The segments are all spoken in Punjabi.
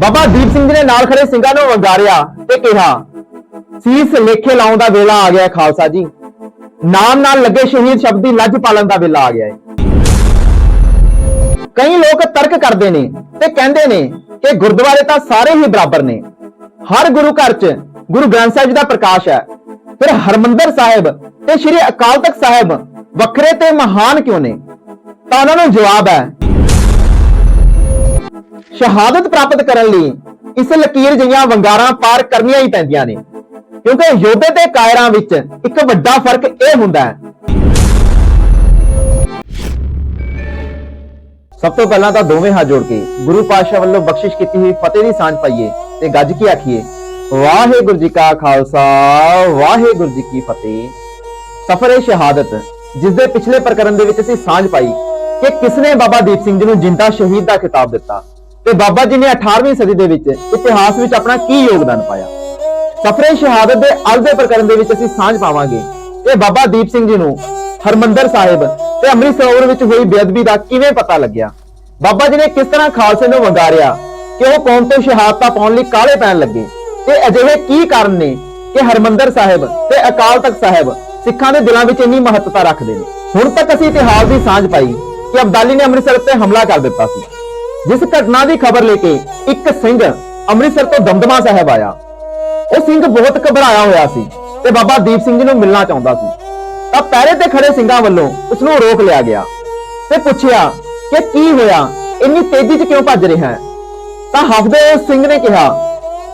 ਬਾਬਾ ਦੀਪ ਸਿੰਘ ਜੀ ਨੇ ਨਾਲ ਖੜੇ ਸਿੰਘਾਂ ਨੂੰ ਵੰਗਾਰਿਆ ਤੇ ਕਿਹਾ, ਸੀਸ ਲੇਖੇ ਲਾਉਣ ਦਾ ਵੇਲਾ ਆ ਗਿਆ ਖਾਲਸਾ ਜੀ। ਨਾਮ ਨਾਲ ਲੱਗੇ ਸ਼ਹੀਦ ਸ਼ਬਦ ਦੀ ਲੱਜ ਪਾਲਣ ਦਾ ਵੇਲਾ ਆ ਗਿਆ ਹੈ। ਕਈ ਲੋਕ ਤਰਕ ਕਰਦੇ ਨੇ ਤੇ ਕਹਿੰਦੇ ਨੇ ਕਿ ਗੁਰਦੁਆਰੇ ਤਾਂ ਸਾਰੇ ਹੀ ਬਰਾਬਰ ਨੇ। ਹਰ ਗੁਰੂ ਘਰ 'ਚ ਗੁਰੂ ਗ੍ਰੰਥ ਸਾਹਿਬ ਜੀ ਦਾ ਪ੍ਰਕਾਸ਼ ਹੈ। ਫਿਰ ਹਰਮੰਦਰ ਸਾਹਿਬ ਤੇ ਸ੍ਰੀ ਅਕਾਲ ਤਖਤ ਸਾਹਿਬ ਵੱਖਰੇ ਤੇ ਮਹਾਨ ਕਿਉਂ ਨੇ? ਤਾਂ ਉਹਨਾਂ ਨੂੰ ਜਵਾਬ ਹੈ ਸ਼ਹਾਦਤ ਪ੍ਰਾਪਤ ਕਰਨ ਲਈ ਇਸ ਲਕੀਰ ਜਿਹੀਆਂ ਵੰਗਾਰਾਂ ਪਾਰ ਕਰਨੀਆਂ ਹੀ ਪੈਂਦੀਆਂ ਨੇ। ਕਿਉਂਕਿ ਯੋਧੇ ਤੇ ਕਾਇਰਾਂ ਵਿੱਚ ਇੱਕ ਵੱਡਾ ਫ਼ਰਕ ਇਹ ਹੁੰਦਾ ਹੈ। ਸਭ ਤੋਂ ਪਹਿਲਾਂ ਤਾਂ ਦੋਵੇਂ ਹੱਥ ਜੋੜ ਕੇ ਗੁਰੂ ਪਾਤਸ਼ਾਹ ਵੱਲੋਂ ਬਖਸ਼ਿਸ਼ ਕੀਤੀ ਹੋਈ ਫਤਿਹ ਦੀ ਸਾਂਝ ਪਾਈਏ ਤੇ ਗੱਜ ਕੇ ਆਖੀਏ, ਵਾਹਿਗੁਰੂ ਜੀ ਕਾ ਖਾਲਸਾ, ਵਾਹਿਗੁਰੂ ਜੀ ਕੀ ਫਤਿਹ। ਸਫਰੇ ਸ਼ਹਾਦਤ ਜਿਸ ਦੇ ਪਿਛਲੇ ਪ੍ਰਕਰਨ ਦੇ ਵਿੱਚ ਅਸੀਂ ਸਾਂਝ ਪਾਈ ਕਿ ਕਿਸਨੇ ਬਾਬਾ ਦੀਪ ਸਿੰਘ ਜੀ ਨੂੰ ਜਿੰਦਾ ਸ਼ਹੀਦ ਦਾ ਖਿਤਾਬ ਦਿੱਤਾ। ਤੇ ਬਾਬਾ ਜੀ ਨੇ 18ਵੀਂ ਸਦੀ ਦੇ ਵਿੱਚ ਇਤਿਹਾਸ ਵਿੱਚ ਆਪਣਾ ਕੀ ਯੋਗਦਾਨ ਪਾਇਆ? ਸਫਰੇ ਸ਼ਹਾਦਤ ਦੇ ਅੱਜ ਪ੍ਰਕਰਨ ਦੇ ਵਿੱਚ ਅਸੀਂ ਸਾਂਝ ਪਾਵਾਂਗੇ। ਇਹ ਬਾਬਾ ਦੀਪ ਸਿੰਘ ਜੀ ਨੂੰ, ਹਰਮੰਦਰ ਸਾਹਿਬ ਤੇ ਅੰਮ੍ਰਿਤ ਸਰੋਵਰ ਵਿੱਚ ਹੋਈ ਬੇਅਦਬੀ ਦਾ ਕਿਵੇਂ ਪਤਾ ਲੱਗਿਆ? ਬਾਬਾ ਜੀ ਨੇ ਕਿਸ ਤਰ੍ਹਾਂ ਖਾਲਸੇ ਨੂੰ ਵੰਗਾਰਿਆ ਕਿ ਉਹ ਕੌਮ ਤੋਂ ਸ਼ਹਾਦਤਾਂ ਪਾਉਣ ਲਈ ਕਾਲੇ ਪੈਣ ਲੱਗੇ? ਤੇ ਅਜਿਹੇ ਕੀ ਕਾਰਨ ਨੇ ਕਿ ਹਰਮੰਦਰ ਸਾਹਿਬ ਤੇ ਅਕਾਲ ਤਖਤ ਸਾਹਿਬ ਸਿੱਖਾਂ ਦੇ ਦਿਲਾਂ ਵਿੱਚ ਇੰਨੀ ਮਹੱਤਤਾ ਰੱਖਦੇ ਨੇ? ਹੁਣ ਤੱਕ ਅਸੀਂ ਇਤਿਹਾਸ ਦੀ ਸਾਂਝ ਪਾਈ ਕਿ ਅਬਦਾਲੀ ਨੇ ਅੰਮ੍ਰਿਤਸਰ ਤੇ ਹਮਲਾ ਕਰ ਦਿੱਤਾ ਸੀ। ਜਿਸ ਘਟਨਾ ਦੀ ਖਬਰ ਲੈ ਕੇ ਇੱਕ ਸਿੰਘ ਅੰਮ੍ਰਿਤਸਰ ਤੋਂ ਦਮਦਮਾ ਸਾਹਿਬ ਆਇਆ। ਉਹ ਸਿੰਘ ਬਹੁਤ ਘਬਰਾਇਆ ਹੋਇਆ ਸੀ ਤੇ ਬਾਬਾ ਦੀਪ ਸਿੰਘ ਜੀ ਨੂੰ ਮਿਲਣਾ ਚਾਹੁੰਦਾ ਸੀ। ਤਾਂ ਪਹਿਰੇ ਤੇ ਖੜੇ ਸਿੰਘਾਂ ਵੱਲੋਂ ਉਸ ਨੂੰ ਰੋਕ ਲਿਆ ਗਿਆ ਤੇ ਪੁੱਛਿਆ ਕਿ ਕੀ ਹੋਇਆ? ਇੰਨੀ ਤੇਜ਼ੀ 'ਚ ਕਿਉਂ ਭੱਜ ਰਿਹਾ ਹੈ? ਤਾਂ ਹਫਦੇ ਉਸ ਸਿੰਘ ਨੇ ਕਿਹਾ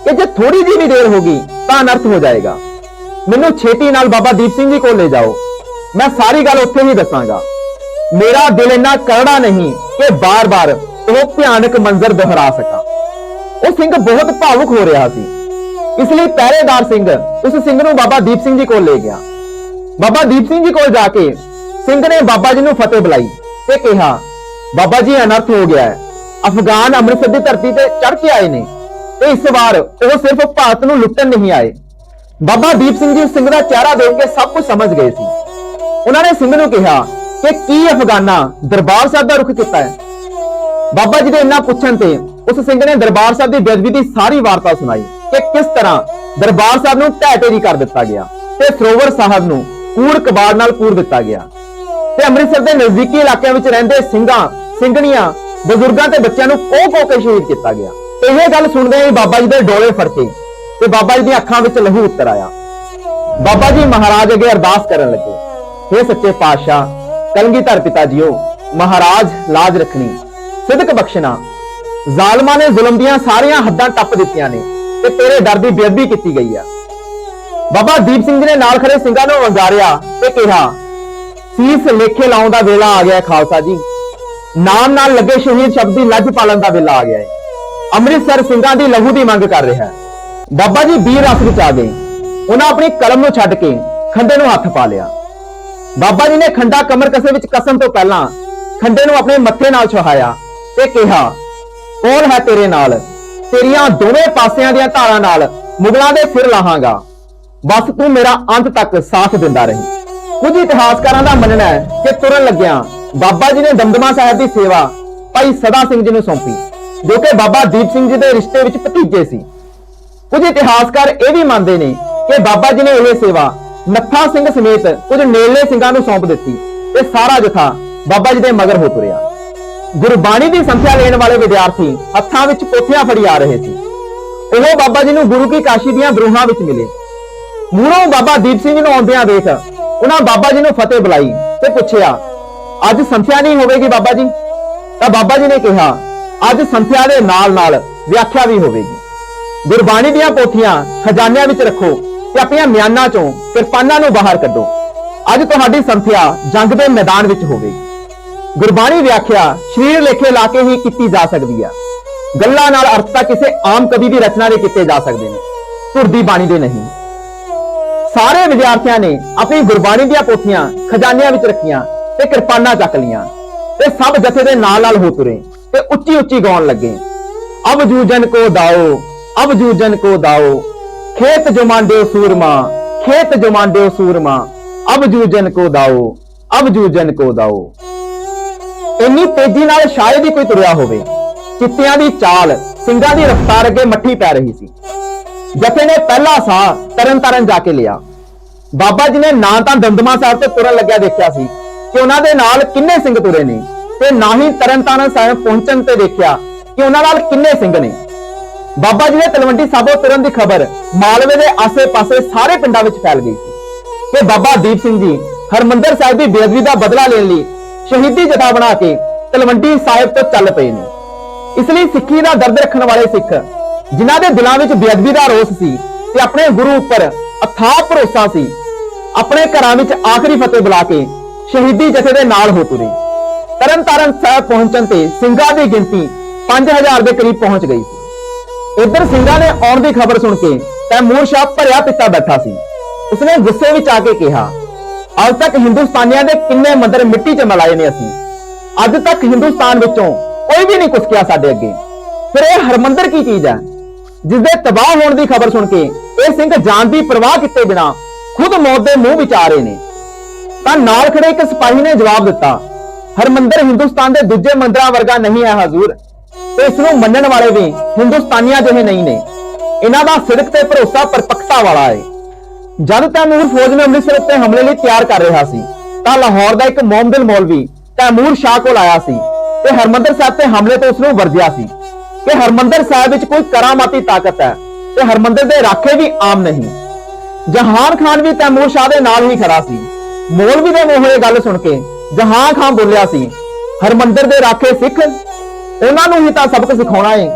ਕਿ ਜੇ ਥੋੜੀ ਜਿਹੀ ਵੀ ਦੇਰ ਹੋ ਗਈ ਤਾਂ ਅਨਰਥ ਹੋ ਜਾਏਗਾ। ਮੈਨੂੰ ਛੇਤੀ ਨਾਲ ਬਾਬਾ ਦੀਪ ਸਿੰਘ ਜੀ ਕੋਲ ਲੈ ਜਾਓ। ਮੈਂ ਸਾਰੀ ਗੱਲ ਉੱਥੇ ਹੀ ਦੱਸਾਂਗਾ। ਮੇਰਾ ਦਿਲ ਇੰਨਾ ਕਰੜਾ ਨਹੀਂ ਕਿ ਬਾਰ-ਬਾਰ ਉਹ ਭਿਆਨਕ ਮੰਜ਼ਰ ਦੁਹਰਾ ਸਕਾ। ਉਹ ਸਿੰਘ ਬਹੁਤ ਭਾਵੁਕ ਹੋ ਰਿਹਾ ਸੀ। ਇਸ ਲਈ ਪਹਿਰੇਦਾਰ ਸਿੰਘ ਉਸ ਸਿੰਘ ਨੂੰ ਬਾਬਾ ਦੀਪ ਸਿੰਘ ਜੀ ਕੋਲ ਲੈ ਗਿਆ। ਬਾਬਾ ਦੀਪ ਸਿੰਘ ਜੀ ਕੋਲ ਜਾ ਕੇ ਸਿੰਘ ਨੇ ਬਾਬਾ ਜੀ ਨੂੰ ਫਤਿਹ ਬੁਲਾਈ ਤੇ ਕਿਹਾ, ਬਾਬਾ ਜੀ, ਅਨਰਥ ਹੋ ਗਿਆ ਹੈ। ਅਫਗਾਨ ਅੰਮ੍ਰਿਤਸਰ ਦੀ ਧਰਤੀ ਤੇ ਚੜ ਕੇ ਆਏ ਨੇ ਤੇ ਇਸ ਵਾਰ ਉਹ ਸਿਰਫ ਭਾਰਤ ਨੂੰ ਲੁੱਟਣ ਨਹੀਂ ਆਏ। ਬਾਬਾ ਦੀਪ ਸਿੰਘ ਜੀ ਸਿੰਘ ਦਾ ਚਿਹਰਾ ਦੇਖ ਕੇ ਸਭ ਕੁਝ ਸਮਝ ਗਏ ਸੀ। ਉਹਨਾਂ ਨੇ ਸਿੰਘ ਨੂੰ ਕਿਹਾ ਕਿ ਕੀ ਅਫਗਾਨਾ ਦਰਬਾਰ ਸਾਹਿਬ ਦਾ ਰੁਖ ਕੀਤਾ ਹੈ? ਬਾਬਾ ਜੀ ਦੇ ਇੰਨਾ ਪੁੱਛਣ ਤੇ ਉਸ ਸਿੰਘ ਨੇ ਦਰਬਾਰ ਸਾਹਿਬ ਦੀ ਬੇਅਦਬੀ ਦੀ ਸਾਰੀ ਵਾਰਤਾ ਸੁਣਾਈ ਕਿ ਕਿਸ ਤਰ੍ਹਾਂ ਦਰਬਾਰ ਸਾਹਿਬ ਨੂੰ ਢਹਿ ਕਰ ਦਿੱਤਾ ਗਿਆ ਤੇ ਸਰੋਵਰ ਸਾਹਿਬ ਨੂੰ ਕੂੜ ਕਬਾੜ ਨਾਲ ਪੂਰ ਦਿੱਤਾ ਗਿਆ। ਤੇ ਅੰਮ੍ਰਿਤਸਰ ਦੇ ਨਜ਼ਦੀਕੀ ਇਲਾਕਿਆਂ ਵਿੱਚ ਰਹਿੰਦੇ ਸਿੰਘਾਂ, ਸਿੰਘਣੀਆਂ, ਬਜ਼ੁਰਗਾਂ ਤੇ ਬੱਚਿਆਂ ਨੂੰ ਕੋਹ ਕੋਹ ਕੇ ਸ਼ਹੀਦ ਕੀਤਾ ਗਿਆ। ਇਹ ਗੱਲ ਸੁਣਦੇ ਹੀ ਬਾਬਾ ਜੀ ਦੇ ਡੋਲੇ ਫੜਕੇ ਤੇ ਬਾਬਾ ਜੀ ਦੀਆਂ ਅੱਖਾਂ ਵਿੱਚ ਲਹੂ ਉਤਰ ਆਇਆ। ਬਾਬਾ ਜੀ ਮਹਾਰਾਜ ਅੱਗੇ ਅਰਦਾਸ ਕਰਨ ਲੱਗੇ हे ਸੱਚੇ ਪਾਤਸ਼ਾਹ ਕਲਗੀਧਰ ਪਿਤਾ ਜੀਓ, ਮਹਾਰਾਜ ਲਾਜ ਰੱਖਣੀ। ਸਿਦਕ ਬਖਸ਼ਣਾ। ਜ਼ਾਲਮਾਂ ਨੇ ਜ਼ੁਲਮ ਦੀਆਂ ਸਾਰੀਆਂ ਹੱਦਾਂ ਟੱਪ ਦਿੱਤੀਆਂ ਨੇ ਤੇ ਤੇਰੇ ਦਰ ਦੀ ਬੇਅਦਬੀ ਕੀਤੀ ਗਈ ਆ। ਬਾਬਾ ਦੀਪ ਸਿੰਘ ਜੀ ਨੇ ਨਾਲ ਖੜੇ ਸਿੰਘਾਂ ਨੂੰ ਵੰਗਾਰਿਆ ਤੇ ਕਿਹਾ, ਸੀਸ ਲੇਖੇ ਲਾਉਣ ਦਾ ਵੇਲਾ ਆ ਗਿਆ ਖਾਲਸਾ ਜੀ। ਨਾਮ ਨਾਲ ਲੱਗੇ ਸ਼ਹੀਦ ਸ਼ਬਦ ਦੀ ਲੱਜ ਪਾਲਣ ਦਾ ਵੇਲਾ ਆ ਗਿਆ ਹੈ। ਅੰਮ੍ਰਿਤਸਰ ਸਿੰਘਾਂ ਦੀ ਲਹੂ ਦੀ ਮੰਗ ਕਰ ਰਿਹਾ ਹੈ। ਬਾਬਾ ਜੀ ਵੀਰ ਰਸ ਵਿੱਚ ਆ ਗਏ। ਉਹਨਾਂ ਆਪਣੀ ਕਲਮ ਨੂੰ ਛੱਡ ਕੇ ਖੰਡੇ ਨੂੰ ਹੱਥ ਪਾ ਲਿਆ। ਬਾਬਾ ਜੀ ਨੇ ਖੰਡਾ ਕਮਰ ਕਸੇ ਵਿੱਚ ਕਸਮ ਤੋਂ ਪਹਿਲਾਂ ਖੰਡੇ ਨੂੰ ਆਪਣੇ ਮੱਥੇ ਨਾਲ ਛੁਹਾਇਆ ਤੇ ਕਿਹਾ, ਕੌਣ ਹੈ ਤੇਰੇ ਨਾਲ? ਤੇਰੀਆਂ ਦੋਵੇਂ ਪਾਸਿਆਂ ਦੀਆਂ ਧਾਰਾਂ ਨਾਲ ਮੁਗਲਾਂ ਦੇ ਸਿਰ ਲਾਹਾਂਗਾ। ਬਸ ਤੂੰ ਮੇਰਾ ਅੰਤ ਤੱਕ ਸਾਥ ਦਿੰਦਾ ਰਹੀਂ। ਕੁਝ ਇਤਿਹਾਸਕਾਰਾਂ ਦਾ ਮੰਨਣਾ ਹੈ ਕਿ ਤੁਰਨ ਲੱਗਿਆਂ ਬਾਬਾ ਜੀ ਨੇ ਦਮਦਮਾ ਸਾਹਿਬ ਦੀ ਸੇਵਾ ਭਾਈ ਸਦਾ ਸਿੰਘ ਜੀ ਨੂੰ ਸੌਂਪੀ, ਜੋ ਕਿ ਬਾਬਾ ਦੀਪ ਸਿੰਘ ਜੀ ਦੇ ਰਿਸ਼ਤੇ ਵਿੱਚ ਭਤੀਜੇ ਸੀ। ਕੁਝ ਇਤਿਹਾਸਕਾਰ ਇਹ ਵੀ ਮੰਨਦੇ ਨੇ ਕਿ ਬਾਬਾ ਜੀ ਨੇ ਇਹ ਸੇਵਾ ਨੱਥਾ ਸਿੰਘ ਸਮੇਤ ਕੁਝ ਨੇੜਲੇ ਸਿੰਘਾਂ ਨੂੰ ਸੌਂਪ ਦਿੱਤੀ ਤੇ ਸਾਰਾ ਜਥਾ ਬਾਬਾ ਜੀ ਦੇ ਮਗਰ ਹੋ ਤੁਰਿਆ। ਗੁਰਬਾਣੀ ਦੀ ਸੰਥਿਆ ਲੈਣ ਵਾਲੇ ਵਿਦਿਆਰਥੀ ਹੱਥਾਂ ਵਿੱਚ ਪੋਥੀਆਂ ਫੜੀ ਆ ਰਹੇ ਸੀ। ਉਹ ਬਾਬਾ ਜੀ ਨੂੰ ਗੁਰੂ ਕੀ ਕਾਸ਼ੀ ਦੀਆਂ ਬਰੂਹਾਂ ਵਿੱਚ ਮਿਲੇ। ਮੂਹਰੋਂ ਬਾਬਾ ਦੀਪ ਸਿੰਘ ਨੂੰ ਆਉਂਦਿਆਂ ਵੇਖ ਉਹਨਾਂ ਬਾਬਾ ਜੀ ਨੂੰ ਫਤਿਹ ਬੁਲਾਈ ਤੇ ਪੁੱਛਿਆ, ਅੱਜ ਸੰਥਿਆ ਨਹੀਂ ਹੋਵੇਗੀ ਬਾਬਾ ਜੀ? ਤਾਂ ਬਾਬਾ ਜੀ ਨੇ ਕਿਹਾ, ਅੱਜ ਸੰਥਿਆ ਦੇ ਨਾਲ-ਨਾਲ ਵਿਆਖਿਆ ਵੀ ਹੋਵੇਗੀ। ਗੁਰਬਾਣੀ ਦੀਆਂ ਪੋਥੀਆਂ ਖਜ਼ਾਨਿਆਂ ਵਿੱਚ ਰੱਖੋ ਤੇ ਆਪਣੀਆਂ ਮਿਆਨਾਂ ਚੋਂ ਕਿਰਪਾਨਾਂ ਨੂੰ ਬਾਹਰ ਕੱਢੋ। ਅੱਜ ਤੁਹਾਡੀ ਸੰਥਿਆ ਜੰਗ ਦੇ ਮੈਦਾਨ ਵਿੱਚ ਹੋਵੇਗੀ। ਗੁਰਬਾਣੀ ਵਿਆਖਿਆ ਸ਼ਰੀਰ ਲੇਖੇ ਲਾ ਕੇ ਹੀ ਕੀਤੀ ਜਾ ਸਕਦੀ ਹੈ ਗੱਲਾਂ ਨਾਲ ਅਰਥ ਤਾਂ ਕਿਸੇ ਆਮ ਕਵੀ ਦੀ ਰਚਨਾ ਦੇ ਕੀਤੇ ਜਾ ਸਕਦੇ ਨੇ ਧੁਰਦੀ ਬਾਣੀ ਦੇ ਨਹੀਂ। ਸਾਰੇ ਵਿਦਿਆਰਥੀਆਂ ਨੇ ਆਪਣੀ ਗੁਰਬਾਣੀ ਦੀਆਂ ਪੋਥੀਆਂ ਖਜ਼ਾਨਿਆਂ ਵਿੱਚ ਰੱਖੀਆਂ ਤੇ ਕਿਰਪਾਨਾਂ ਚੱਕ ਲੀਆਂ ਤੇ ਸਭ ਜਥੇ ਦੇ ਨਾਲ ਨਾਲ ਹੋ ਤੁਰੇ ਤੇ ਉੱਚੀ ਉੱਚੀ ਗਾਉਣ ਲੱਗੇ। ਅਬ ਜੂਜਨ ਕੋ ਦਾਓ, ਅਬ ਜੂਜਨ ਕੋ ਦਾਓ, ਖੇਤ ਜੋ ਸੂਰਮਾ, ਖੇਤ ਜੋ ਸੂਰਮਾ, ਅਬ ਜੂਜਨ ਕੋ ਦਾਓ, ਅਬ ਜੂਜਨ ਕੋ ਦਾਓ। ਇੰਨੀ ਤੇਜ਼ੀ ਨਾਲ ਸ਼ਾਇਦ ਹੀ ਕੋਈ ਤੁਰਿਆ ਹੋਵੇ। ਚਿੱਤਿਆਂ ਦੀ ਚਾਲ, ਸਿੰਘਾਂ ਦੀ ਰਫ਼ਤਾਰ ਅੱਗੇ ਮੱਠੀ ਪੈ ਰਹੀ ਸੀ। ਜਥੇ ਨੇ ਪਹਿਲਾ ਸਾਹ ਤਰਨ ਤਾਰਨ ਜਾ ਕੇ ਲਿਆ। ਬਾਬਾ ਜੀ ਨੇ ਨਾ ਤਾਂ ਦਮਦਮਾ ਸਾਹਿਬ ਤੇ ਤੁਰਨ ਲੱਗਿਆ ਦੇਖਿਆ ਸੀ ਕਿ ਉਹਨਾਂ ਦੇ ਨਾਲ ਕਿੰਨੇ ਸਿੰਘ ਤੁਰੇ ਨੇ ਤੇ ਨਾ ਹੀ ਤਰਨਤਾਰਨ ਸਾਹਿਬ ਪਹੁੰਚਣ ਤੇ ਦੇਖਿਆ ਕਿ ਉਹਨਾਂ ਨਾਲ ਕਿੰਨੇ ਸਿੰਘ ਨੇ। ਬਾਬਾ ਜੀ ਦੇ ਤਲਵੰਡੀ ਸਾਬੋ ਤੁਰਨ ਦੀ ਖਬਰ ਮਾਲਵੇ ਦੇ ਆਸੇ-ਪਾਸੇ ਸਾਰੇ ਪਿੰਡਾਂ ਵਿੱਚ ਫੈਲ ਗਈ ਸੀ। ਕਿ ਬਾਬਾ ਦੀਪ ਸਿੰਘ ਜੀ, ਹਰਮੰਦਰ ਸਾਹਿਬ ਦੀ ਬੇਅਦਬੀ ਦਾ ਬਦਲਾ ਲੈਣ ਲਈ ਸ਼ਹੀਦੀ ਜਥਾ ਬਣਾ ਕੇ ਤਲਵੰਡੀ ਸਾਹਿਬ ਤੋਂ ਚੱਲ ਪਏ ਨੇ। ਇਸ ਲਈ ਸਿੱਖੀ ਦਾ ਦਰਦ ਰੱਖਣ ਵਾਲੇ ਸਿੱਖ, ਜਿਨ੍ਹਾਂ ਦੇ ਦਿਲਾਂ ਵਿੱਚ ਬੇਅਦਬੀ ਦਾ ਰੋਸ ਸੀ ਤੇ ਆਪਣੇ ਗੁਰੂ ਉੱਪਰ ਅਥਾਹ ਭਰੋਸਾ ਸੀ, ਆਪਣੇ ਘਰਾਂ ਵਿੱਚ ਆਖਰੀ ਫਤਿਹ ਬੁਲਾ ਕੇ ਸ਼ਹੀਦੀ ਜਥੇ ਦੇ ਨਾਲ ਹੋ ਤੁਰੇ। ਤਰਨ ਤਾਰਨ ਸਾਹਿਬ ਪਹੁੰਚਣ ਤੇ ਸਿੰਘਾਂ ਦੀ ਗਿਣਤੀ 5000 ਦੇ ਕਰੀਬ ਪਹੁੰਚ ਗਈ ਸੀ। ਇੱਧਰ ਸਿੰਘਾਂ ਨੇ ਆਉਣ ਦੀ ਖਬਰ ਸੁਣ ਕੇ ਤੈਮੂਰ ਸ਼ਾਹ ਭਰਿਆ ਪਿੱਤਾ ਬੈਠਾ ਸੀ। ਉਸਨੇ ਗੁੱਸੇ ਵਿੱਚ ਆ ਕੇ ਕਿਹਾ ਅੱਜ ਤੱਕ ਹਿੰਦੁਸਤਾਨੀਆਂ ਦੇ ਕਿੰਨੇ ਮੰਦਰ ਮਿੱਟੀ 'ਚ ਮਲਾਏ ਨੇ ਅਸੀਂ। ਅੱਜ ਤੱਕ ਹਿੰਦੁਸਤਾਨ ਵਿੱਚੋਂ ਕੋਈ ਵੀ ਨਹੀਂ ਕੁਸਕਿਆ ਸਾਡੇ ਅੱਗੇ। ਫਿਰ ਇਹ ਹਰਮੰਦਰ ਕੀ ਚੀਜ਼ ਹੈ? ਜਿਸ ਦੇ ਤਬਾਹ ਹੋਣ ਦੀ ਖਬਰ ਸੁਣ ਕੇ ਇਹ ਸਿੰਘ ਜਾਨ ਦੀ ਪਰਵਾਹ ਕੀਤੇ ਬਿਨਾ ਖੁਦ ਮੌਤ ਦੇ ਮੂੰਹ ਵਿੱਚ ਆ ਰਹੇ ਨੇ। ਤਾਂ ਨਾਲ ਖੜੇ ਇੱਕ ਸਿਪਾਹੀ ਨੇ ਜਵਾਬ ਦਿੱਤਾ, ਹਰਮੰਦਰ ਹਿੰਦੁਸਤਾਨ ਦੇ ਦੂਜੇ ਮੰਦਰਾਂ ਵਰਗਾ ਨਹੀਂ ਹੈ ਹਜ਼ੂਰ। ਤੇ ਇਸ ਨੂੰ ਮੰਨਣ ਵਾਲੇ ਵੀ ਹਿੰਦੁਸਤਾਨੀਆਂ ਜਿਹੇ ਨਹੀਂ ਨੇ। ਇਹਨਾਂ ਦਾ ਸਿਰਕ ਤੇ ਭਰੋਸਾ ਪਰਪੱਕਤਾ ਵਾਲਾ ਹੈ। ਜਦ ਤੈਮੂਰ ਫੌਜ ਨੇ ਅੰਮ੍ਰਿਤਸਰ ਉੱਤੇ ਹਮਲੇ ਲਈ ਤਿਆਰ ਕਰ ਰਿਹਾ ਸੀ, ਤਾਂ ਲਾਹੌਰ ਦਾ ਇੱਕ ਮੋਮਦਿਲ ਮੌਲਵੀ ਤੈਮੂਰ ਸ਼ਾਹ ਕੋਲ ਆਇਆ ਸੀ ਤੇ ਹਰਮੰਦਰ ਸਾਹਿਬ ਤੇ ਹਮਲੇ ਤੋਂ ਉਸ ਨੂੰ ਵਰਜਿਆ ਸੀ ਕਿ ਹਰਮੰਦਰ ਸਾਹਿਬ ਵਿੱਚ ਕੋਈ ਕਰਾਮਾਤੀ ਤਾਕਤ ਹੈ ਤੇ ਹਰਮੰਦਰ ਦੇ ਰਾਖੇ ਵੀ ਆਮ ਨਹੀਂ। ਜਹਾਨ ਖਾਨ ਵੀ ਤੈਮੂਰ ਸ਼ਾਹ ਦੇ ਨਾਲ ਹੀ ਖੜਾ ਸੀ। ਮੌਲਵੀ ਦੇ ਮੂੰਹੋਂ ਇਹ ਗੱਲ ਸੁਣ ਕੇ ਜਹਾਨ ਖਾਨ ਬੋਲਿਆ ਸੀ, ਹਰਮੰਦਰ ਦੇ ਰਾਖੇ ਸਿੱਖ, ਉਹਨਾਂ ਨੂੰ ਹੀ ਤਾਂ ਸਬਕ ਸਿਖਾਉਣਾ ਹੈ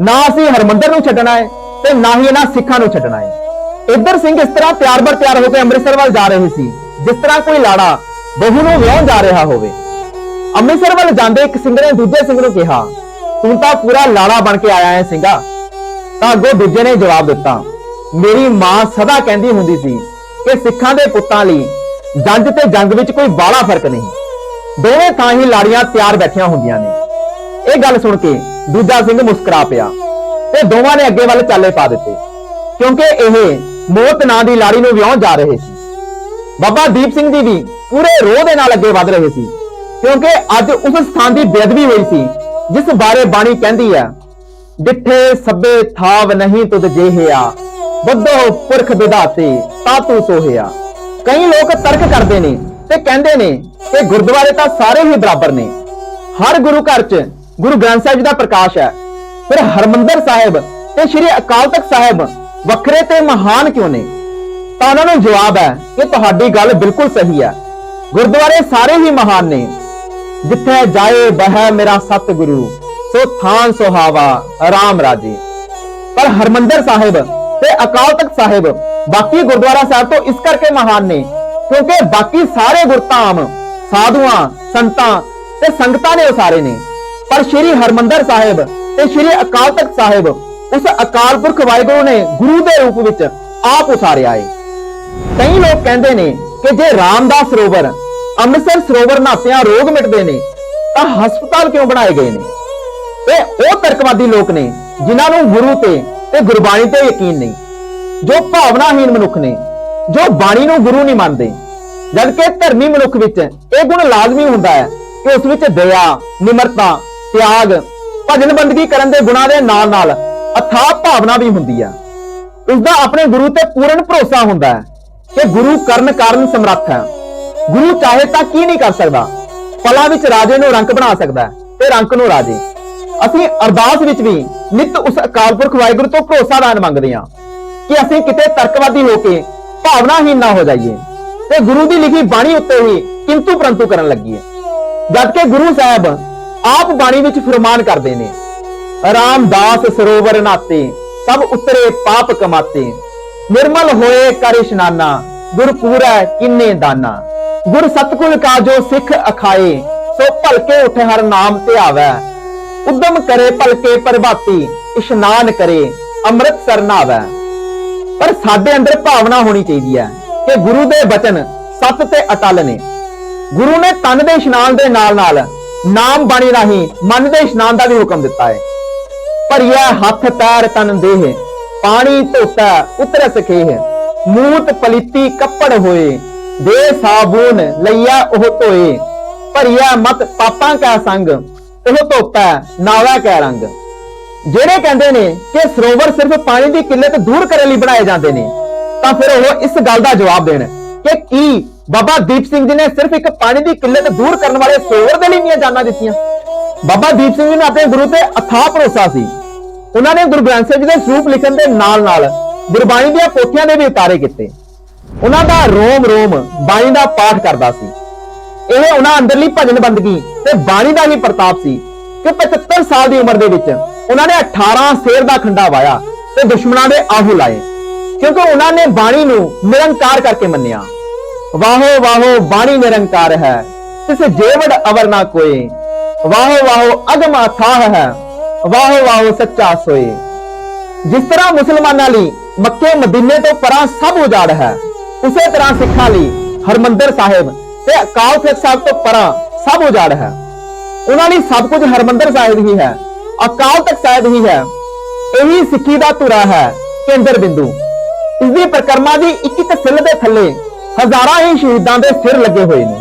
ਨਾ ਅਸੀਂ ਹਰਮੰਦਰ ਨੂੰ ਛੱਡਣਾ ਹੈ ਤੇ ਨਾ ਹੀ ਇਹਨਾਂ ਸਿੱਖਾਂ ਨੂੰ ਛੱਡਣਾ ਹੈ ਇੱਧਰ ਸਿੰਘ ਇਸ ਤਰ੍ਹਾਂ ਪਿਆਰ ਬਰ ਤਿਆਰ ਹੋ ਕੇ ਅੰਮ੍ਰਿਤਸਰ ਵੱਲ ਜਾ ਰਹੇ ਸੀ, ਜਿਸ ਤਰ੍ਹਾਂ ਕੋਈ ਲਾੜਾ ਬਹੂ ਨੂੰ ਵਿਆਹਣ ਜਾ ਰਿਹਾ ਹੋਵੇ। ਅੰਮ੍ਰਿਤਸਰ ਵੱਲ ਜਾਂਦੇ ਇੱਕ ਸਿੰਘ ਨੇ ਦੂਜੇ ਸਿੰਘ ਨੂੰ ਕਿਹਾ, ਤੂੰ ਤਾਂ ਪੂਰਾ ਲਾੜਾ ਬਣ ਕੇ ਆਇਆ ਹੈ ਸਿੰਘਾ। ਤਾਂ ਅੱਗੋਂ ਦੂਜੇ ਨੇ ਜਵਾਬ ਦਿੱਤਾ, ਮੇਰੀ ਮਾਂ ਸਦਾ ਕਹਿੰਦੀ ਹੁੰਦੀ ਸੀ ਕਿ ਸਿੱਖਾਂ ਦੇ ਪੁੱਤਾਂ ਲਈ ਜੰਜ ਤੇ ਜੰਗ ਵਿੱਚ ਕੋਈ ਬਾਲਾ ਫ਼ਰਕ ਨਹੀਂ। ਦੋਵੇਂ ਥਾਂ ਹੀ ਲਾੜੀਆਂ ਤਿਆਰ ਬੈਠੀਆਂ ਹੁੰਦੀਆਂ ਨੇ। ਇਹ ਗੱਲ ਸੁਣ ਕੇ ਦੂਜਾ ਸਿੰਘ ਮੁਸਕਰਾ ਪਿਆ ਤੇ ਦੋਵਾਂ ਨੇ ਅੱਗੇ ਵੱਲ ਚਾਲੇ ਪਾ ਦਿੱਤੇ। ਕਿਉਂਕਿ ਇਹ ਮੌਤ ਨਾਂ ਦੀ ਲਾੜੀ ਨੂੰ ਵਿਆਹਣ ਜਾ ਰਹੇ ਸੀ। ਬਾਬਾ ਦੀਪ ਸਿੰਘ ਜੀ ਵੀ ਪੂਰੇ ਰੋਹ ਦੇ ਨਾਲ ਅੱਗੇ ਵਧ ਰਹੇ ਸੀ। ਕਿਉਂਕਿ ਅੱਜ ਉਸ ਸਥਾਨ ਦੀ ਬੇਅਦਬੀ ਹੋਈ ਸੀ, ਜਿਸ ਬਾਰੇ ਬਾਣੀ ਕਹਿੰਦੀ ਹੈ, ਡਿੱਠੇ ਸੱਬੇ ਥਾਵ ਨਹੀਂ ਤੁਧ ਜਿਹਿਆ ਬੱਧੋ ਪੁਰਖ ਵਿਦਾਤੇ ਤਾਤੂ ਸੋਹਿਆ। ਕਈ ਲੋਕ ਤਰਕ ਕਰਦੇ ਨੇ ਤੇ ਕਹਿੰਦੇ ਨੇ ਕਿ ਗੁਰਦੁਆਰੇ ਤਾਂ ਸਾਰੇ ਹੀ ਬਰਾਬਰ ਨੇ। ਹਰ ਗੁਰੂ ਘਰ 'ਚ ਗੁਰੂ ਗ੍ਰੰਥ ਸਾਹਿਬ ਜੀ ਦਾ ਪ੍ਰਕਾਸ਼ ਹੈ। ਫਿਰ ਹਰਮੰਦਰ ਸਾਹਿਬ ਤੇ ਸ੍ਰੀ ਅਕਾਲ ਤਖਤ ਸਾਹਿਬ ਵੱਖਰੇ ਤੇ ਮਹਾਨ ਕਿਉਂ ਨੇ? ਤਾਂ ਉਹਨਾਂ ਨੂੰ ਜਵਾਬ ਹੈ ਕਿ ਤੁਹਾਡੀ ਗੱਲ ਬਿਲਕੁਲ ਸਹੀ ਹੈ। ਗੁਰਦੁਆਰੇ ਸਾਰੇ ਹੀ ਮਹਾਨ ਨੇ। ਜਿੱਥੇ ਜਾਏ ਬਹਿ ਮੇਰਾ ਸਤਿਗੁਰੂ, ਸੋ ਥਾਨ ਸੁਹਾਵਾ ਆਰਾਮ ਰਾਜੇ। ਪਰ ਹਰਮੰਦਰ ਸਾਹਿਬ ਤੇ ਅਕਾਲ ਤਖਤ ਸਾਹਿਬ, ਬਾਕੀ ਗੁਰਦੁਆਰਾ ਸਾਹਿਬ ਤੋਂ ਇਸ ਕਰਕੇ ਮਹਾਨ ਨੇ, ਕਿਉਂਕਿ ਬਾਕੀ ਸਾਰੇ ਗੁਰਧਾਮ, ਸਾਧੂਆਂ, ਸੰਤਾਂ ਤੇ ਸੰਗਤਾਂ ਨੇ ਉਸਾਰੇ ਨੇ। ਪਰ ਸ੍ਰੀ ਹਰਮੰਦਰ ਸਾਹਿਬ ਤੇ ਸ੍ਰੀ ਅਕਾਲ ਤਖਤ ਸਾਹਿਬ ਉਸ ਅਕਾਲ ਪੁਰਖ ਵਾਹਿਗੁਰੂ ਨੇ ਗੁਰੂ ਦੇ ਰੂਪ ਵਿੱਚ ਆਪ ਉਸਾਰਿਆ ਏ। ਕਈ ਲੋਕ ਕਹਿੰਦੇ ਨੇ ਕਿ ਜੇ ਰਾਮਦਾਸ ਸਰੋਵਰ ਅੰਮ੍ਰਿਤਸਰ ਸਰੋਵਰ ਨਹਾਤਿਆਂ ਰੋਗ ਮਿਟਦੇ ਨੇ, ਤਾਂ ਹਸਪਤਾਲ ਕਿਉਂ ਬਣਾਏ ਗਏ ਨੇ? ਤੇ ਉਹ ਤਰਕਵਾਦੀ ਲੋਕ ਨੇ ਜਿਨ੍ਹਾਂ ਨੂੰ ਗੁਰੂ ਤੇ ਤੇ ਗੁਰਬਾਣੀ ਤੇ ਯਕੀਨ ਨਹੀਂ, ਜੋ ਭਾਵਨਾਹੀਨ ਮਨੁੱਖ ਨੇ, ਜੋ ਬਾਣੀ ਨੂੰ ਗੁਰੂ ਨਹੀਂ ਮੰਨਦੇ, ਜਦਕਿ ਧਰਮੀ ਮਨੁੱਖ ਵਿੱਚ ਇਹ ਗੁਣ ਲਾਜ਼ਮੀ ਹੁੰਦਾ ਹੈ ਕਿ ਉਸ ਵਿੱਚ ਦਇਆ, ਨਿਮਰਤਾ, ਤਿਆਗ ਭਜਨ ਬੰਦਗੀ ਕਰਨ ਦੇ ਗੁਣਾਂ ਦੇ ਨਾਲ ਨਾਲ ਅਥਾਹ ਭਾਵਨਾ ਵੀ ਹੁੰਦੀ ਹੈ ਉਸ ਦਾ ਆਪਣੇ ਗੁਰੂ ਤੇ ਪੂਰਨ ਭਰੋਸਾ ਹੁੰਦਾ ਹੈ ਕਿ ਗੁਰੂ ਕਰਨ ਕਾਰਨ ਸਮਰੱਥ ਹੈ। ਗੁਰੂ ਚਾਹੇ ਤਾਂ ਕੀ ਨਹੀਂ ਕਰ ਸਕਦਾ। ਪਲਾਂ ਵਿੱਚ ਰਾਜੇ ਨੂੰ ਰੰਕ ਬਣਾ ਸਕਦਾ ਤੇ ਰੰਕ ਨੂੰ ਰਾਜੇ। ਅਸੀਂ ਅਰਦਾਸ ਵਿੱਚ ਵੀ ਨਿਤ ਉਸ ਅਕਾਲ ਪੁਰਖ ਵਾਹਿਗੁਰੂ ਤੋਂ ਭਰੋਸਾ ਦਾਨ ਮੰਗਦੇ ਹਾਂ ਕਿ ਅਸੀਂ ਕਿਤੇ ਤਰਕਵਾਦੀ ਹੋ ਕੇ ਭਾਵਨਾਹੀਨ ਨਾ ਹੋ ਜਾਈਏ ਤੇ ਗੁਰੂ ਦੀ ਲਿਖੀ ਬਾਣੀ ਉੱਤੇ ਹੀ ਕਿੰਤੂ ਪਰੰਤੂ ਕਰਨ ਲੱਗੀਏ। ਜਦਕਿ ਗੁਰੂ ਸਾਹਿਬ ਆਪ ਬਾਣੀ ਵਿੱਚ ਫਰਮਾਨ ਕਰਦੇ ਨੇ ਰਾਮਦਾਸ ਸਰੋਵਰ ਨਾਤੇ, ਸਭ ਉਤਰੇ ਪਾਪ ਕਮਾਤੇ। ਨਿਰਮਲ ਹੋਏ ਕਰ ਇਸ਼ਨਾਨਾ, ਗੁਰ ਕਿੰਨੇ ਦਾਨਾ। ਗੁਰ ਸਤਕੁਲ ਕਾ ਜੋ ਸਿੱਖ ਅਖਾਏ, ਸੋ ਭਲਕੇ ਉਠ ਹਰ ਨਾਮ ਤੇ ਉਦਮ ਕਰੇ ਭਲਕੇ ਪ੍ਰਭਾਤੀ, ਇਸ਼ਨਾਨ ਕਰੇ ਅੰਮ੍ਰਿਤ ਸਰ ਪਰ ਸਾਡੇ ਅੰਦਰ ਭਾਵਨਾ ਹੋਣੀ ਚਾਹੀਦੀ ਹੈ ਕਿ ਗੁਰੂ ਦੇ ਬਚਨ ਸੱਤ ਤੇ ਅਟਲ ਨੇ। ਗੁਰੂ ਨੇ ਤਨ ਦੇ ਇਸ਼ਨਾਨ ਦੇ ਨਾਲ ਨਾਲ ਨਾਮ ਬਾਣੀ ਰਾਹੀਂ ਮਨ ਦੇ ਇਸ਼ਨਾਨ ਦਾ ਵੀ ਹੁਕਮ ਦਿੱਤਾ ਹੈ। ਭਰਿਆ ਹੱਥ ਪੈਰ ਤਨ ਦੇਹ, ਪਾਣੀ ਧੋਤਾ ਉਤਰ ਸਖੇਹ ਮੂਤ ਪਲੀਤੀ ਕੱਪੜ ਹੋਏ, ਦੇ ਸਾਬੂਨ ਲਈਆ ਉਹ ਧੋਏ ਭਰਿਆ ਮਤ ਪਾਪਾਂ ਕਾ ਸੰਗ, ਉਹ ਧੋਤਾ ਨਾਵਾ ਕੈ ਰੰਗ। ਜਿਹੜੇ ਕਹਿੰਦੇ ਨੇ ਕਿ ਸਰੋਵਰ ਸਿਰਫ ਪਾਣੀ ਦੀ ਕਿੱਲਤ ਦੂਰ ਕਰਨ ਲਈ ਬਣਾਏ ਜਾਂਦੇ ਨੇ, ਤਾਂ ਫਿਰ ਉਹ ਇਸ ਗੱਲ ਦਾ ਜਵਾਬ ਦੇਣ ਕਿ ਕੀ ਬਾਬਾ ਦੀਪ ਸਿੰਘ ਜੀ ਨੇ ਸਿਰਫ ਇੱਕ ਪਾਣੀ ਦੀ ਕਿੱਲਤ ਦੂਰ ਕਰਨ ਵਾਲੇ ਸਰੋਵਰ ਦੇ ਲਈ ਨਹੀਂ ਜਾਨਾਂ ਦਿੱਤੀਆਂ? ਬਾਬਾ ਦੀਪ ਸਿੰਘ ਜੀ ਨੂੰ ਆਪਣੇ ਗੁਰੂ ਤੇ ਅਥਾਹ ਭਰੋਸਾ ਸੀ। ਉਹਨਾਂ ਨੇ ਗੁਰੂ ਗ੍ਰੰਥ ਸਾਹਿਬ ਜੀ ਦੇ ਸਰੂਪ ਲਿਖਣ ਦੇ ਨਾਲ-ਨਾਲ ਗੁਰਬਾਣੀ ਦੀਆਂ ਪੋਥੀਆਂ ਦੇ ਵੀ ਉਤਾਰੇ ਕੀਤੇ। ਉਹਨਾਂ ਦਾ ਰੋਮ ਰੋਮ ਬਾਣੀ ਦਾ ਪਾਠ ਕਰਦਾ ਸੀ। ਇਹ ਉਹਨਾਂ ਅੰਦਰਲੀ ਭਜਨ ਬੰਦਗੀ ਤੇ ਬਾਣੀ ਦਾ ਹੀ ਪ੍ਰਤਾਪ ਸੀ ਕਿ 75 ਸਾਲ ਦੀ ਉਮਰ ਦੇ ਵਿੱਚ ਉਹਨਾਂ ਨੇ 18 ਸ਼ੇਰ ਦਾ ਖੰਡਾ ਵਾਇਆ ਤੇ ਦੁਸ਼ਮਣਾਂ ਦੇ ਆਹੂ ਲਾਏ, ਕਿਉਂਕਿ ਉਹਨਾਂ ਨੇ ਬਾਣੀ ਨੂੰ ਨਿਰੰਕਾਰ ਕਰਕੇ ਮੰਨਿਆ। ਵਾਹੋ ਵਾਹੋ, ਬਾਣੀ ਨਿਰੰਕਾਰ ਹੈ, ਤਿਸ ਜੇਵੜ ਅਵਰ ਨਾ ਕੋਏ। ਵਾਹੋ ਵਾਹੋ, ਅਗਮ ਅਥਾਹ ਹੈ ਵਾਹੋ ਵਾਹੋ ਸੱਚਾ ਸੋਏ। ਜਿਸ ਤਰ੍ਹਾਂ ਮੁਸਲਮਾਨਾਂ ਲਈ ਮੱਕੇ ਮਦੀਨੇ ਤੋਂ ਪਰਾਂ ਸਭ ਉਜਾੜ ਹੈ, ਉਸੇ ਤਰ੍ਹਾਂ ਸਿੱਖਾਂ ਲਈ ਹਰਮੰਦਰ ਸਾਹਿਬ ਤੇ ਅਕਾਲ ਤਖਤ ਸਾਹਿਬ ਤੋਂ ਪਰਾਂ ਸਭ ਉਜਾੜ ਹੈ। ਉਹਨਾਂ ਲਈ ਸਭ ਕੁਝ ਹਰਮੰਦਰ ਸਾਹਿਬ ਹੀ ਹੈ, ਅਕਾਲ ਤਖਤ ਸਾਹਿਬ ਹੀ ਹੈ। ਇਹੀ ਸਿੱਖੀ ਦਾ ਧੁਰਾ ਹੈ, ਕੇਂਦਰ ਬਿੰਦੂ। ਇਸ ਦੀ ਪ੍ਰਕਰਮਾ ਦੀ ਇੱਕ ਇੱਕ ਸਿੱਲ ਦੇ ਥੱਲੇ ਹਜ਼ਾਰਾਂ ਹੀ ਸ਼ਹੀਦਾਂ ਦੇ ਸਿਰ ਲੱਗੇ ਹੋਏ ਨੇ।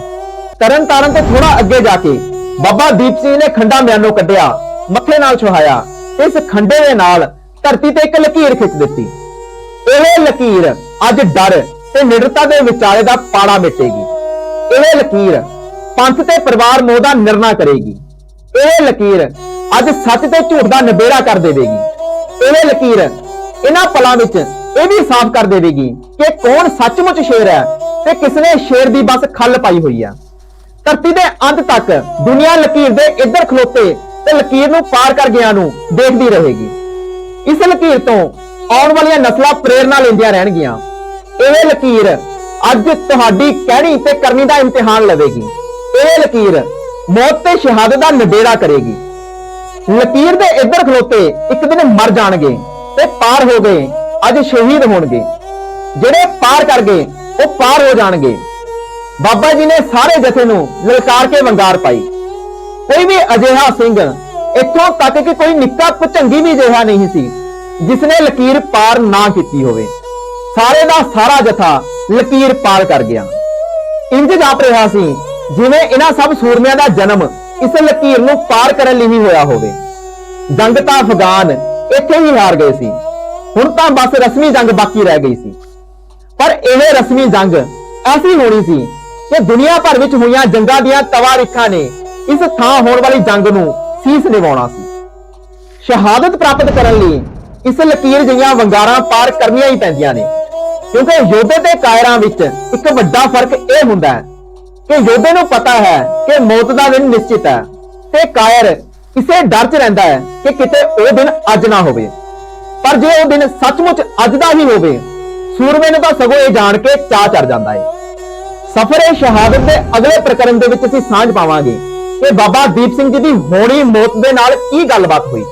ਤਰਨ ਤਾਰਨ ਤੋਂ ਥੋੜਾ ਅੱਗੇ ਜਾ ਕੇ ਬਾਬਾ ਦੀਪ ਸਿੰਘ ਨੇ ਖੰਡਾ ਮਿਆਨੋ ਕੱਢਿਆ। ਮੱਥੇ ਨਾਲ ਛੁਹਾਇਆ। ਇਸ ਖੰਡੇ ਦੇ ਨਾਲ ਧਰਤੀ ਤੇ ਇੱਕ ਲਕੀਰ ਖਿੱਚ ਦਿੱਤੀ। ਇਹ ਲਕੀਰ ਅੱਜ ਡਰ ਤੇ ਨਿਡਰਤਾ ਦੇ ਵਿਚਾਲੇ ਦਾ ਪਾੜਾ ਮਿਟੇਗੀ ਇਹ ਲਕੀਰ ਪੰਥ ਤੇ ਪਰਿਵਾਰ ਮੋਹ ਦਾ ਨਿਰਣਾ ਕਰੇਗੀ। ਇਹ ਲਕੀਰ ਅੱਜ ਸੱਚ ਤੇ ਝੂਠ ਦਾ ਨਿਬੇੜਾ ਕਰ ਦੇਵੇਗੀ। ਇਹ ਲਕੀਰ ਇਹਨਾਂ ਪਲਾਂ ਵਿੱਚ ਇਹ ਵੀ ਸਾਫ਼ ਕਰ ਦੇਵੇਗੀ ਕਿ ਕੌਣ ਸੱਚਮੁੱਚ ਸ਼ੇਰ ਹੈ ਤੇ ਕਿਸਨੇ ਸ਼ੇਰ ਦੀ ਬਸ ਖੱਲ ਪਾਈ ਹੋਈ ਹੈ ਧਰਤੀ ਦੇ ਅੰਤ ਤੱਕ ਦੁਨੀਆ ਲਕੀਰ ਦੇ ਇੱਧਰ ਖਲੋਤੇ ਤੇ ਲਕੀਰ ਨੂੰ ਪਾਰ ਕਰ ਗਿਆ ਨੂੰ ਦੇਖਦੀ ਰਹੇਗੀ। ਇਸ ਲਕੀਰ ਤੋਂ ਆਉਣ ਵਾਲੀਆਂ ਨਸਲਾਂ ਪ੍ਰੇਰਣਾ ਲੈਂਦੀਆਂ ਰਹਿਣਗੀਆਂ। ਇਹ ਲਕੀਰ ਅੱਜ ਤੁਹਾਡੀ ਕਹਿਣੀ ਤੇ ਕਰਨੀ ਦਾ ਇਮਤਿਹਾਨ ਲਵੇਗੀ। ਇਹ ਲਕੀਰ ਮੌਤ ਤੇ ਸ਼ਹਾਦਤ ਦਾ ਨਿਬੇੜਾ ਕਰੇਗੀ। ਲਕੀਰ ਦੇ ਇੱਧਰ ਖਲੋਤੇ ਇੱਕ ਦਿਨ ਮਰ ਜਾਣਗੇ ਤੇ ਪਾਰ ਹੋ ਗਏ, ਅੱਜ ਸ਼ਹੀਦ ਹੋਣਗੇ। ਜਿਹੜੇ ਪਾਰ ਕਰ ਗਏ, ਉਹ ਪਾਰ ਹੋ ਜਾਣਗੇ। ਬਾਬਾ ਜੀ ਨੇ ਸਾਰੇ ਜਥੇ ਨੂੰ ਲਲਕਾਰ ਕੇ ਵੰਗਾਰ ਪਾਈ। ਕੋਈ ਵੀ ਅਜਿਹਾ ਸਿੰਘ ਇੱਥੋਂ ਤੱਕ ਕਿ ਕੋਈ ਨਿੱਕਾ ਭੁਚੰਗੀ ਵੀ ਅਜਿਹਾ ਨਹੀਂ ਸੀ ਜਿਸ ਨੇ ਲਕੀਰ ਪਾਰ ਨਾ ਕੀਤੀ ਹੋਵੇ। ਸਾਰੇ ਦਾ ਸਾਰਾ ਜਥਾ ਲਕੀਰ ਪਾਰ ਕਰ ਗਿਆ। ਇੰਜ ਜਾਪ ਰਿਹਾ ਸੀ, ਜਿਵੇਂ ਇਹਨਾਂ ਸਭ ਸੂਰਮਿਆਂ ਦਾ ਜਨਮ ਇਸ ਲਕੀਰ ਨੂੰ ਪਾਰ ਕਰਨ ਲਈ ਹੀ ਹੋਇਆ ਹੋਵੇ। ਜੰਗ ਤਾਂ ਅਫਗਾਨ ਇੱਥੇ ਹੀ ਹਾਰ ਗਏ ਸੀ। ਹੁਣ ਤਾਂ ਬਸ ਰਸਮੀ ਜੰਗ ਬਾਕੀ ਰਹਿ ਗਈ ਸੀ। ਪਰ ਇਹ ਰਸਮੀ ਜੰਗ ਐਸੀ ਹੋਣੀ ਸੀ ਕਿ ਦੁਨੀਆ ਭਰ ਵਿੱਚ ਹੋਈਆਂ ਜੰਗਾਂ ਦੀਆਂ ਤਵਾਰੀਖਾਂ ਨੇ ਇਸ ਥਾਂ ਹੋਣ ਵਾਲੀ ਜੰਗ ਨੂੰ ਸੀਸ ਨਿਵਾਉਣਾ ਸੀ। ਸ਼ਹਾਦਤ ਪ੍ਰਾਪਤ ਕਰਨ ਲਈ ਇਸ ਲਕੀਰ ਜਿਹੀਆਂ ਵੰਗਾਰਾਂ ਪਾਰ ਕਰਨੀਆਂ ਹੀ ਪੈਂਦੀਆਂ ਨੇ। ਕਿਉਂਕਿ ਯੋਧੇ ਤੇ ਕਾਇਰਾਂ ਵਿੱਚ ਇੱਕ ਵੱਡਾ ਫ਼ਰਕ ਇਹ ਹੁੰਦਾ ਹੈ ਕਿ ਯੋਧੇ ਨੂੰ ਪਤਾ ਹੈ ਕਿ ਮੌਤ ਦਾ ਦਿਨ ਨਿਸ਼ਚਿਤ ਹੈ ਤੇ ਕਾਇਰ ਇਸੇ ਡਰ 'ਚ ਰਹਿੰਦਾ ਹੈ ਕਿ ਕਿਤੇ ਉਹ ਦਿਨ ਅੱਜ ਨਾ ਹੋਵੇ। ਪਰ ਜੇ ਉਹ ਦਿਨ ਸੱਚਮੁੱਚ ਅੱਜ ਦਾ ਹੀ ਹੋਵੇ, ਸੂਰਮੇ ਨੂੰ ਤਾਂ ਸਗੋਂ ਇਹ ਜਾਣ ਕੇ ਚਾਹ ਚੜ ਜਾਂਦਾ ਹੈ ਸਫਰੇ ਸ਼ਹਾਦਤ ਦੇ ਅਗਲੇ ਪ੍ਰਕਰਨ ਦੇ ਵਿੱਚ ਅਸੀਂ ਸਾਂਝ ਪਾਵਾਂਗੇ। ਕਿ ਬਾਬਾ ਦੀਪ ਸਿੰਘ ਜੀ ਦੀ ਹੋਣੀ ਮੌਤ ਦੇ ਨਾਲ ਕੀ ਗੱਲਬਾਤ ਹੋਈ?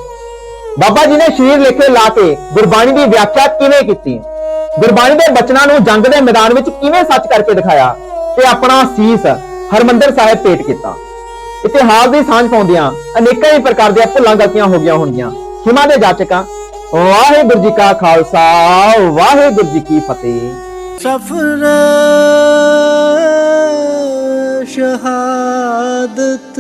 ਬਾਬਾ ਜੀ ਨੇ ਸ਼ਰੀਰ ਲੇਖੇ ਲਾ ਕੇ ਗੁਰਬਾਣੀ ਦੀ ਵਿਆਖਿਆ ਕਿਵੇਂ ਕੀਤੀ? ਗੁਰਬਾਣੀ ਦੇ ਬਚਨਾਂ ਨੂੰ ਜੰਗ ਦੇ ਮੈਦਾਨ ਵਿੱਚ ਕਿਵੇਂ ਸੱਚ ਕਰਕੇ ਦਿਖਾਇਆ? ਤੇ ਆਪਣਾ ਸੀਸ ਹਰਮੰਦਰ ਸਾਹਿਬ ਭੇਟ ਕੀਤਾ। ਇਤਿਹਾਸ ਦੀ ਸਾਂਝ ਪਾਉਂਦਿਆਂ ਅਨੇਕਾਂ ਹੀ ਪ੍ਰਕਾਰ ਦੀਆਂ ਭੁੱਲਾਂ ਗਲਤੀਆਂ ਹੋ ਗਈਆਂ ਹੋਣਗੀਆਂ। ਖਿਮਾ ਦੇ ਜਾਚਕਾਂ, ਵਾਹਿਗੁਰੂ ਜੀ ਕਾ ਖਾਲਸਾ, ਵਾਹਿਗੁਰੂ ਜੀ ਕੀ ਫਤਿਹ। ਸਫਰ ਸ਼ਹਾਦਤ